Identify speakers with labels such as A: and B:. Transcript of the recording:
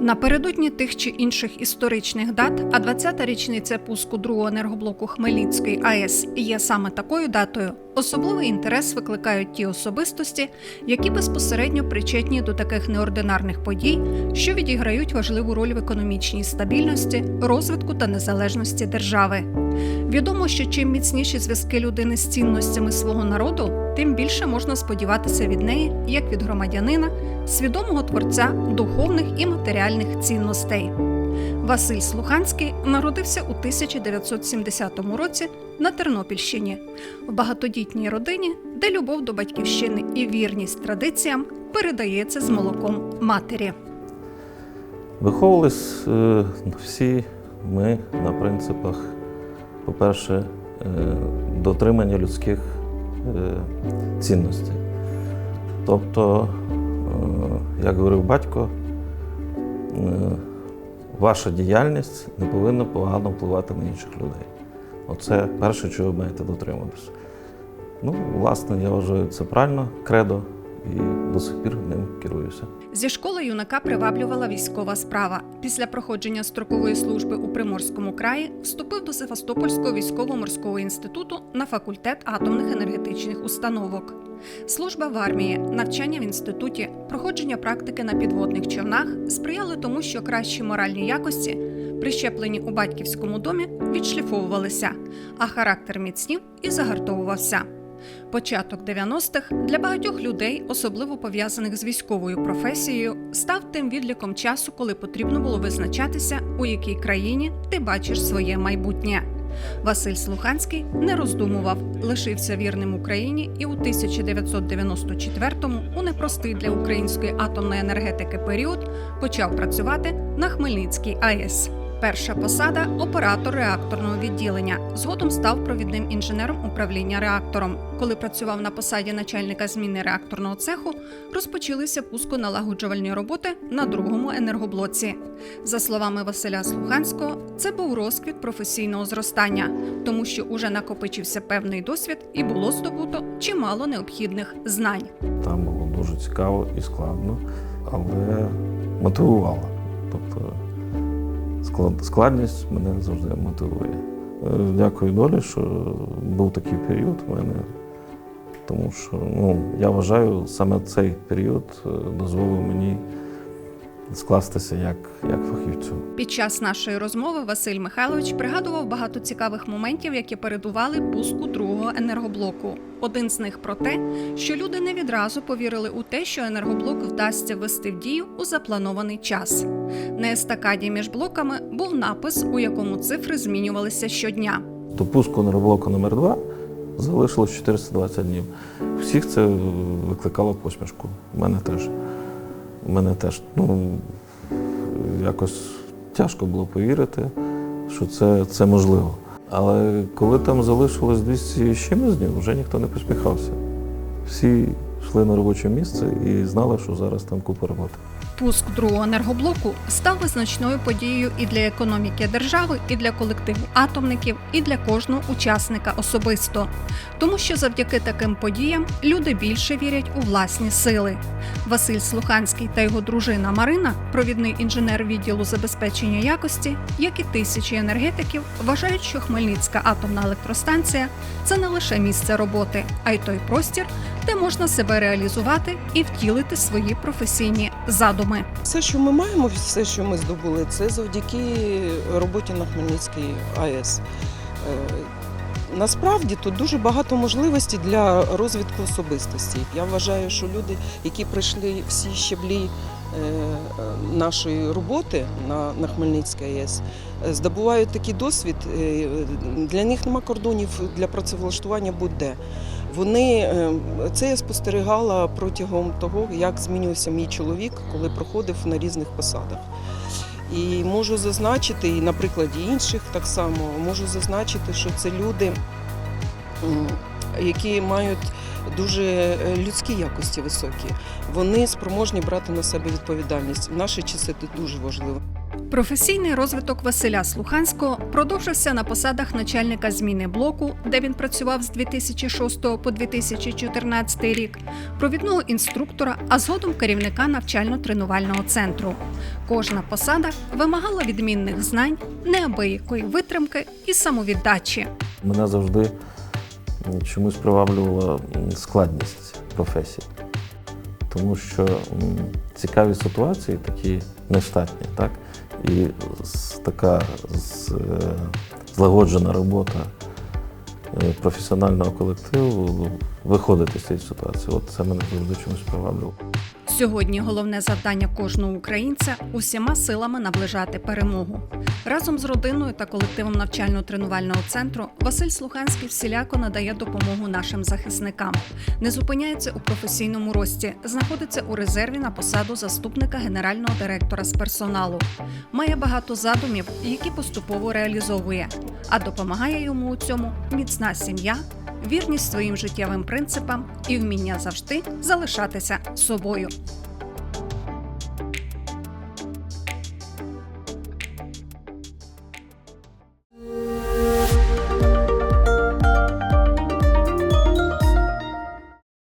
A: Напередодні тих чи інших історичних дат, а 20-та річниця пуску другого енергоблоку Хмельницької АЕС є саме такою датою. Особливий інтерес викликають ті особистості, які безпосередньо причетні до таких неординарних подій, що відіграють важливу роль в економічній стабільності, розвитку та незалежності держави. Відомо, що чим міцніші зв'язки людини з цінностями свого народу, тим більше можна сподіватися від неї, як від громадянина, свідомого творця духовних і матеріальних цінностей. Василь Слуханський народився у 1970 році на Тернопільщині в багатодітній родині, де любов до батьківщини і вірність традиціям передається з молоком матері.
B: Виховувались е, всі ми на принципах, по-перше, е, дотримання людських е, цінностей. Тобто, як говорив батько, ваша діяльність не повинна погано впливати на інших людей. Оце перше, чого ви маєте дотримуватися. Ну, власне, я вважаю, це правильно, кредо, і до сих пір ним керуюся.
A: Зі школи юнака приваблювала військова справа. Після проходження строкової служби у Приморському краї вступив до Севастопольського військово-морського інституту на факультет атомних енергетичних установок. Служба в армії, навчання в інституті, проходження практики на підводних човнах сприяли тому, що кращі моральні якості, прищеплені у батьківському домі, відшліфовувалися, а характер міцнів і загартовувався. Початок 90-х для багатьох людей, особливо пов'язаних з військовою професією, став тим відліком часу, коли потрібно було визначатися, у якій країні ти бачиш своє майбутнє. Василь Слуханський не роздумував, лишився вірним Україні і у 1994-му, у непростий для української атомної енергетики період, почав працювати на Хмельницькій АЕС. Перша посада оператор реакторного відділення. Згодом став провідним інженером управління реактором. Коли працював на посаді начальника зміни реакторного цеху, розпочалися пусконалагоджувальні роботи на другому енергоблоці. За словами Василя Слуханського, це був розквіт професійного зростання, тому що уже накопичився певний досвід і було здобуто чимало необхідних знань.
B: Там було дуже цікаво і складно, але мотивувало. Склад- складність мене завжди мотивує. Е, Дякую долі, що був такий період в мене. Тому що ну, я вважаю, саме цей період е, дозволив мені скластися як, як фахівцю.
A: Під час нашої розмови Василь Михайлович пригадував багато цікавих моментів, які передували пуску другого енергоблоку. Один з них про те, що люди не відразу повірили у те, що енергоблок вдасться ввести в дію у запланований час. На естакаді між блоками був напис, у якому цифри змінювалися щодня.
B: До пуску енергоблоку номер 2 залишилось 420 днів. Всіх це викликало посмішку. У мене теж. Мене теж. Ну, якось тяжко було повірити, що це, це можливо. Але коли там залишилось 200 з чимось днів, вже ніхто не посміхався. Всі йшли на робоче місце і знали, що зараз там купа роботи.
A: Пуск другого енергоблоку став визначною подією і для економіки держави, і для колективу атомників, і для кожного учасника особисто. Тому що завдяки таким подіям люди більше вірять у власні сили. Василь Слуханський та його дружина Марина, провідний інженер відділу забезпечення якості, як і тисячі енергетиків, вважають, що Хмельницька атомна електростанція це не лише місце роботи, а й той простір, де можна себе реалізувати і втілити свої професійні задуми.
C: Все, що ми маємо, все, що ми здобули, це завдяки роботі на Хмельницькій АЕС. Насправді тут дуже багато можливостей для розвитку особистості. Я вважаю, що люди, які пройшли всі щеблі е, нашої роботи на, на Хмельницькій АЕС, е, здобувають такий досвід. е, Для них нема кордонів для працевлаштування будь-де. Вони це я спостерігала протягом того, як змінювався мій чоловік, коли проходив на різних посадах. І можу зазначити, і на прикладі інших так само можу зазначити, що це люди, які мають дуже е, людські якості високі. Вони спроможні брати на себе відповідальність. В наші часи це дуже важливо.
A: Професійний розвиток Василя Слуханського продовжився на посадах начальника зміни блоку, де він працював з 2006 по 2014 рік, провідного інструктора, а згодом керівника навчально-тренувального центру. Кожна посада вимагала відмінних знань, неабиякої витримки і самовіддачі.
B: Мене завжди чомусь приваблювала складність професії. Тому що цікаві ситуації такі нештатні, так? І така е, злагоджена робота е, професіонального колективу виходити з цієї ситуації. От це мене завжди чомусь приваблювало.
A: Сьогодні головне завдання кожного українця усіма силами наближати перемогу. Разом з родиною та колективом навчально-тренувального центру Василь Слуханський всіляко надає допомогу нашим захисникам. Не зупиняється у професійному рості, знаходиться у резерві на посаду заступника генерального директора з персоналу. Має багато задумів, які поступово реалізовує. А допомагає йому у цьому міцна сім'я, вірність своїм життєвим принципам і вміння завжди залишатися собою.